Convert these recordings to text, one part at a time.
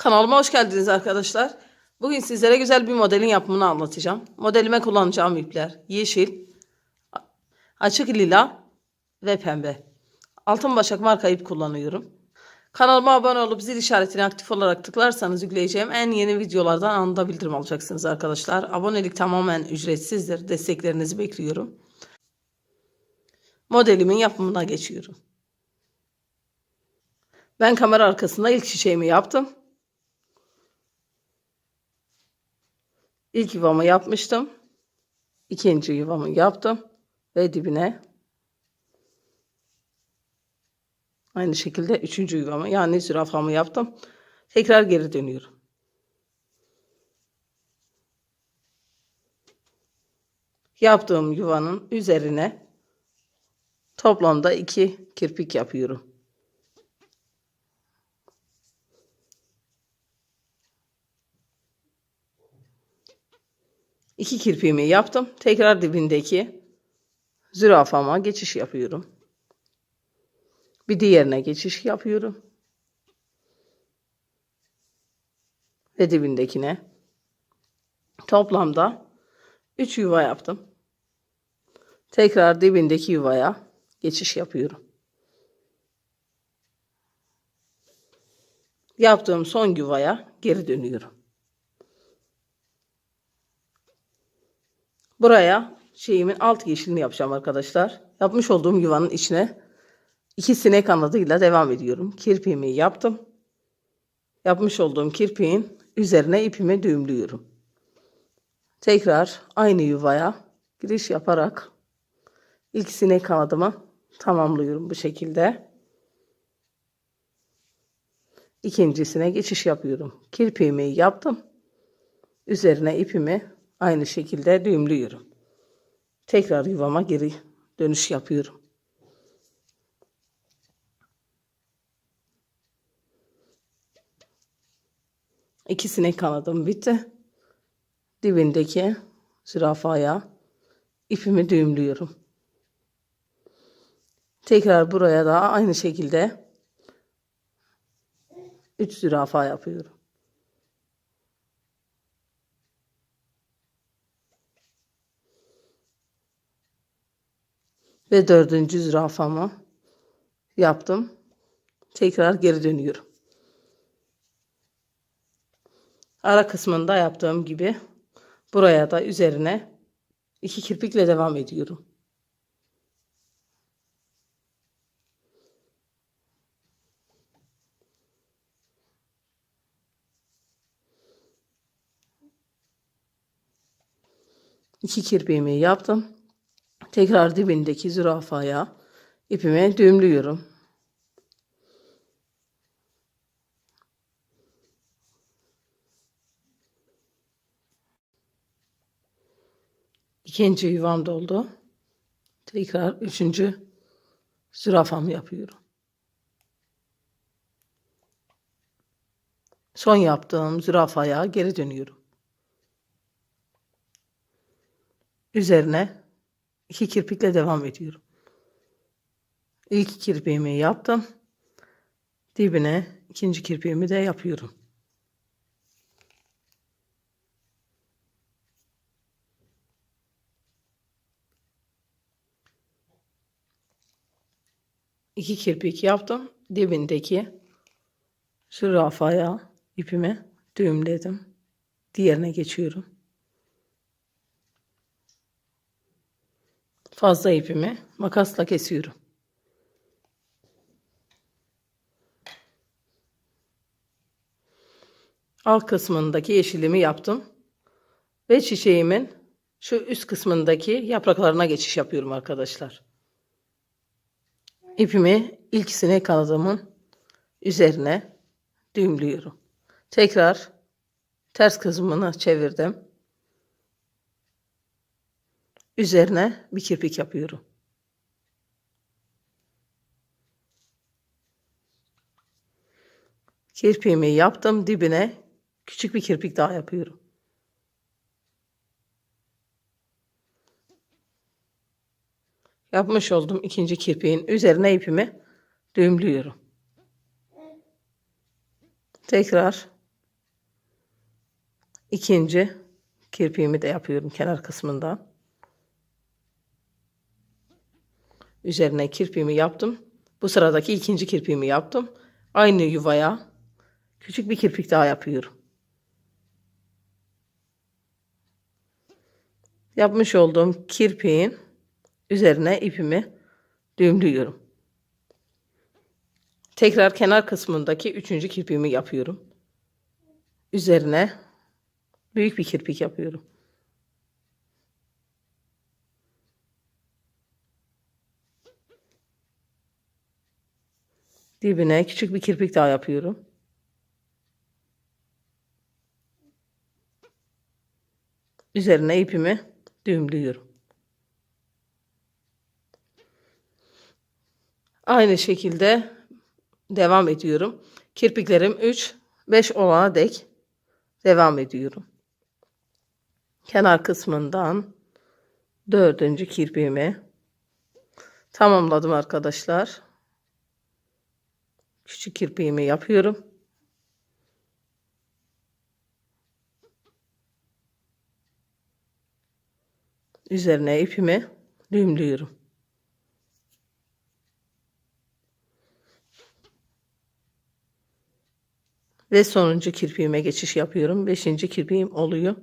Kanalıma hoş geldiniz arkadaşlar. Bugün sizlere güzel bir modelin yapımını anlatacağım. Modelime kullanacağım ipler yeşil, açık lila ve pembe. Altın başak marka ip kullanıyorum. Kanalıma abone olup zil işaretini aktif olarak tıklarsanız yükleyeceğim en yeni videolardan anında bildirim alacaksınız arkadaşlar. Abonelik tamamen ücretsizdir. Desteklerinizi bekliyorum. Modelimin yapımına geçiyorum. Ben kamera arkasında ilk çiçeğimi yaptım. İlk yuvamı yapmıştım. İkinci yuvamı yaptım. Ve dibine aynı şekilde üçüncü yuvamı yani zürafamı yaptım. Tekrar geri dönüyorum. Yaptığım yuvanın üzerine toplamda iki kirpik yapıyorum. İki kirpiğimi yaptım. Tekrar dibindeki zürafama geçiş yapıyorum. Bir diğerine geçiş yapıyorum. Ve dibindekine. Toplamda 3 yuva yaptım. Tekrar dibindeki yuvaya geçiş yapıyorum. Yaptığım son yuvaya geri dönüyorum. Buraya şeyimin alt yeşilini yapacağım arkadaşlar. Yapmış olduğum yuvanın içine iki sinek kanadıyla devam ediyorum. Kirpiğimi yaptım. Yapmış olduğum kirpiğin üzerine ipimi düğümlüyorum. Tekrar aynı yuvaya giriş yaparak ilk sinek kanadımı tamamlıyorum bu şekilde. İkincisine geçiş yapıyorum. Kirpiğimi yaptım. Üzerine ipimi aynı şekilde düğümlüyorum. Tekrar yuvama geri dönüş yapıyorum. İkisine kanadım bitti. Dibindeki zürafaya ipimi düğümlüyorum. Tekrar buraya da aynı şekilde 3 zürafa yapıyorum. Ve dördüncü zürafamı yaptım. Tekrar geri dönüyorum. Ara kısmında yaptığım gibi buraya da üzerine iki kirpikle devam ediyorum. İki kirpiğimi yaptım. Tekrar dibindeki zürafaya ipimi düğümlüyorum. İkinci yuvam doldu. Tekrar üçüncü zürafamı yapıyorum. Son yaptığım zürafaya geri dönüyorum. Üzerine iki kirpikle devam ediyorum. İlk kirpiğimi yaptım. Dibine ikinci kirpiğimi de yapıyorum. İki kirpik yaptım. Dibindeki zürafaya ipimi düğümledim. Diğerine geçiyorum. Fazla ipimi makasla kesiyorum. Alt kısmındaki yeşilimi yaptım. Ve çiçeğimin şu üst kısmındaki yapraklarına geçiş yapıyorum arkadaşlar. İpimi ilk sinek kanadımın üzerine düğümlüyorum. Tekrar ters kısmını çevirdim. Üzerine bir kirpik yapıyorum. Kirpiğimi yaptım dibine küçük bir kirpik daha yapıyorum. Yapmış olduğum ikinci kirpiğin üzerine ipimi düğümlüyorum. Tekrar ikinci kirpiğimi de yapıyorum kenar kısmından. Üzerine kirpiğimi yaptım. Bu sıradaki ikinci kirpiğimi yaptım. Aynı yuvaya küçük bir kirpik daha yapıyorum. Yapmış olduğum kirpiğin üzerine ipimi düğümlüyorum. Tekrar kenar kısmındaki üçüncü kirpiğimi yapıyorum. Üzerine büyük bir kirpik yapıyorum. Dibine küçük bir kirpik daha yapıyorum. Üzerine ipimi düğümlüyorum. Aynı şekilde devam ediyorum. Kirpiklerim 3 5 olana dek devam ediyorum. Kenar kısmından dördüncü kirpiğimi tamamladım arkadaşlar. Küçük kirpiğimi yapıyorum. Üzerine ipimi düğümlüyorum. Ve sonuncu kirpiğime geçiş yapıyorum. Beşinci kirpiğim oluyor.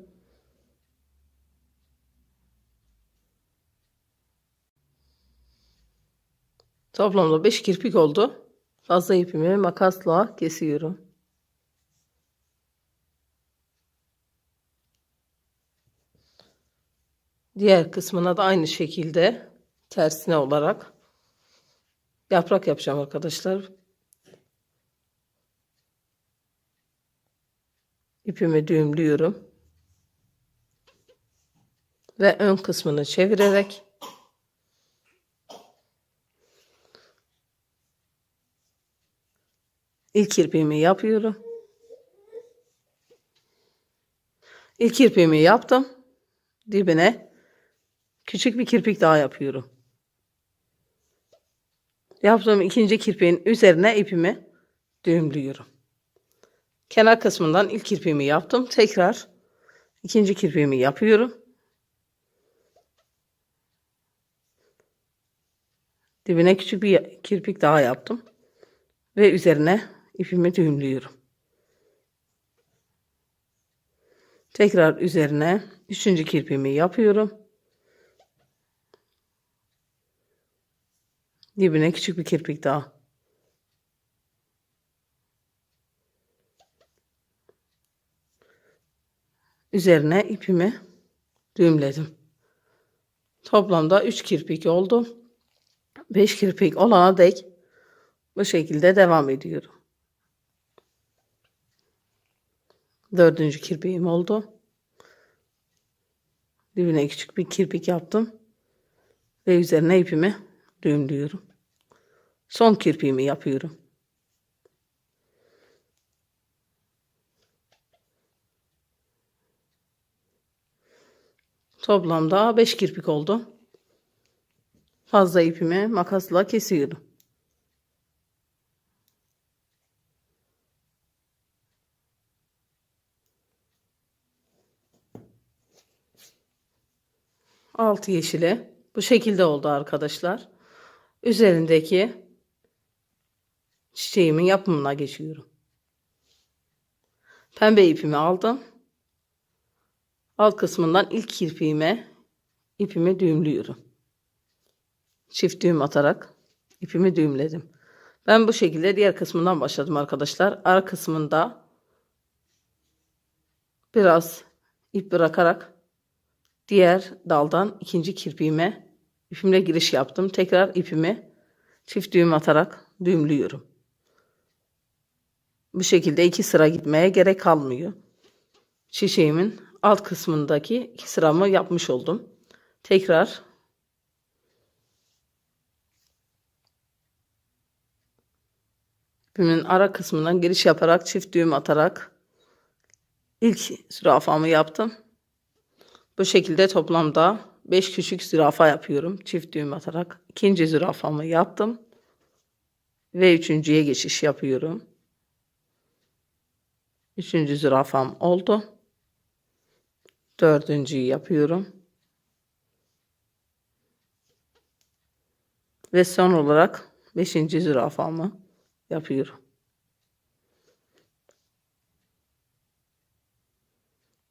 Toplamda 5 kirpik oldu. Fazla ipimi makasla kesiyorum. Diğer kısmına da aynı şekilde tersine olarak yaprak yapacağım arkadaşlar. İpimi düğümlüyorum. Ve ön kısmını çevirerek ilk kirpiğimi yapıyorum. İlk kirpiğimi yaptım. Dibine küçük bir kirpik daha yapıyorum. Yaptığım ikinci kirpiğin üzerine ipimi düğümlüyorum. Kenar kısmından ilk kirpiğimi yaptım. Tekrar ikinci kirpiğimi yapıyorum. Dibine küçük bir kirpik daha yaptım. Ve üzerine ipimi düğümlüyorum. Tekrar üzerine üçüncü kirpiğimi yapıyorum. Dibine küçük bir kirpik daha. Üzerine ipimi düğümledim. Toplamda 3 kirpik oldu. 5 kirpik olana dek bu şekilde devam ediyorum. Dördüncü kirpiğim oldu. Dibine küçük bir kirpik yaptım. Ve üzerine ipimi düğümlüyorum. Son kirpiğimi yapıyorum. Toplamda 5 kirpik oldu. Fazla ipimi makasla kesiyorum. Altı yeşili bu şekilde oldu arkadaşlar. Üzerindeki çiçeğimin yapımına geçiyorum. Pembe ipimi aldım. Alt kısmından ilk kirpiğime ipimi düğümlüyorum. Çift düğüm atarak ipimi düğümledim. Ben bu şekilde diğer kısmından başladım arkadaşlar. Ara kısmında biraz ip bırakarak diğer daldan ikinci kirpiğime ipimle giriş yaptım. Tekrar ipimi çift düğüm atarak düğümlüyorum. Bu şekilde iki sıra gitmeye gerek kalmıyor. Çiçeğimin alt kısmındaki iki sıramı yapmış oldum. Tekrar ipimin ara kısmından giriş yaparak çift düğüm atarak ilk zürafamı yaptım. Bu şekilde toplamda 5 küçük zürafa yapıyorum. Çift düğüm atarak. ikinci zürafamı yaptım. Ve üçüncüye geçiş yapıyorum. Üçüncü zürafam oldu. Dördüncüyü yapıyorum. Ve son olarak beşinci zürafamı yapıyorum.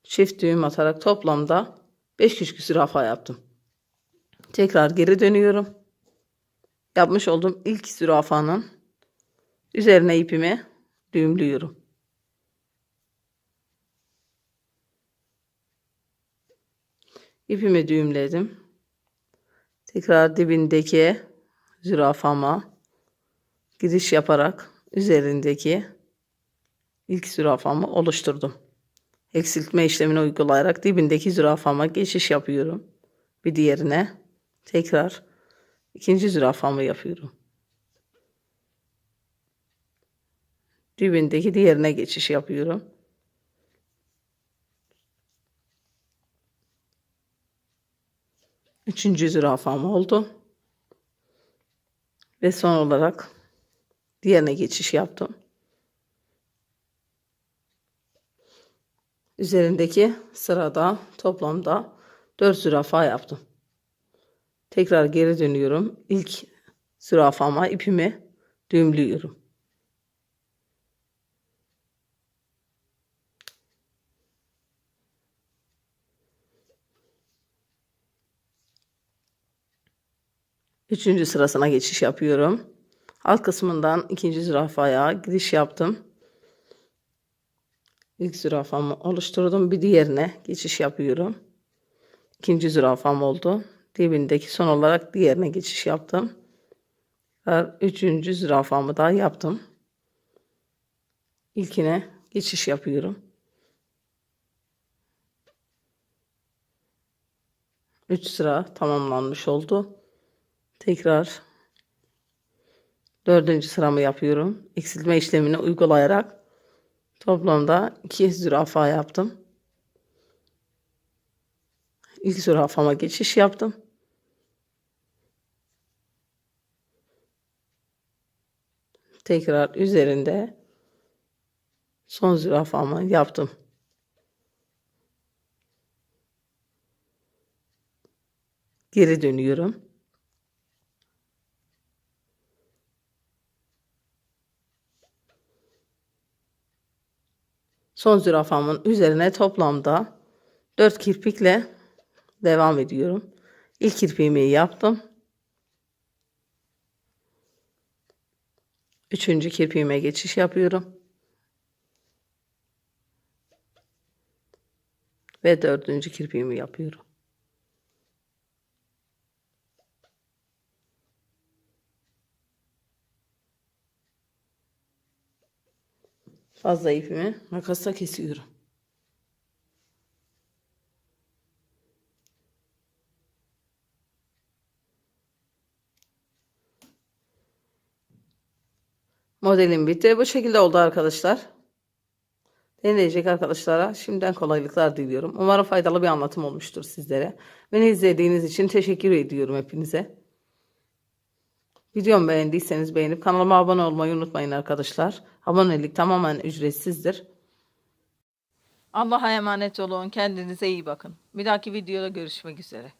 Çift düğüm atarak toplamda 5 küçük zürafa yaptım. Tekrar geri dönüyorum. Yapmış olduğum ilk zürafanın üzerine ipimi düğümlüyorum. İpimi düğümledim. Tekrar dibindeki zürafama giriş yaparak üzerindeki ilk zürafamı oluşturdum. Eksiltme işlemini uygulayarak dibindeki zürafama geçiş yapıyorum. Bir diğerine tekrar ikinci zürafamı yapıyorum. Dibindeki diğerine geçiş yapıyorum. Üçüncü zürafam oldu. Ve son olarak diğerine geçiş yaptım. Üzerindeki sırada toplamda 4 zürafa yaptım. Tekrar geri dönüyorum. İlk zürafama ipimi düğümlüyorum. Üçüncü sırasına geçiş yapıyorum. Alt kısmından ikinci zürafaya giriş yaptım. İlk zürafamı oluşturdum. Bir diğerine geçiş yapıyorum. İkinci zürafam oldu. Dibindeki son olarak diğerine geçiş yaptım. Üçüncü zürafamı da yaptım. İlkine geçiş yapıyorum. Üç sıra tamamlanmış oldu. Tekrar dördüncü sıramı yapıyorum. Eksiltme işlemini uygulayarak toplamda iki zürafa yaptım. İlk zürafama geçiş yaptım. Tekrar üzerinde son zürafamı yaptım. Geri dönüyorum. Son zürafamın üzerine toplamda 4 kirpikle devam ediyorum. İlk kirpiğimi yaptım. Üçüncü kirpiğime geçiş yapıyorum. Ve dördüncü kirpiğimi yapıyorum. Fazla ipimi makasla kesiyorum. Modelim bitti. Bu şekilde oldu arkadaşlar. Deneyecek arkadaşlara şimdiden kolaylıklar diliyorum. Umarım faydalı bir anlatım olmuştur sizlere. Beni izlediğiniz için teşekkür ediyorum hepinize. Videomu beğendiyseniz beğenip kanalıma abone olmayı unutmayın arkadaşlar. Abonelik tamamen ücretsizdir. Allah'a emanet olun. Kendinize iyi bakın. Bir dahaki videoda görüşmek üzere.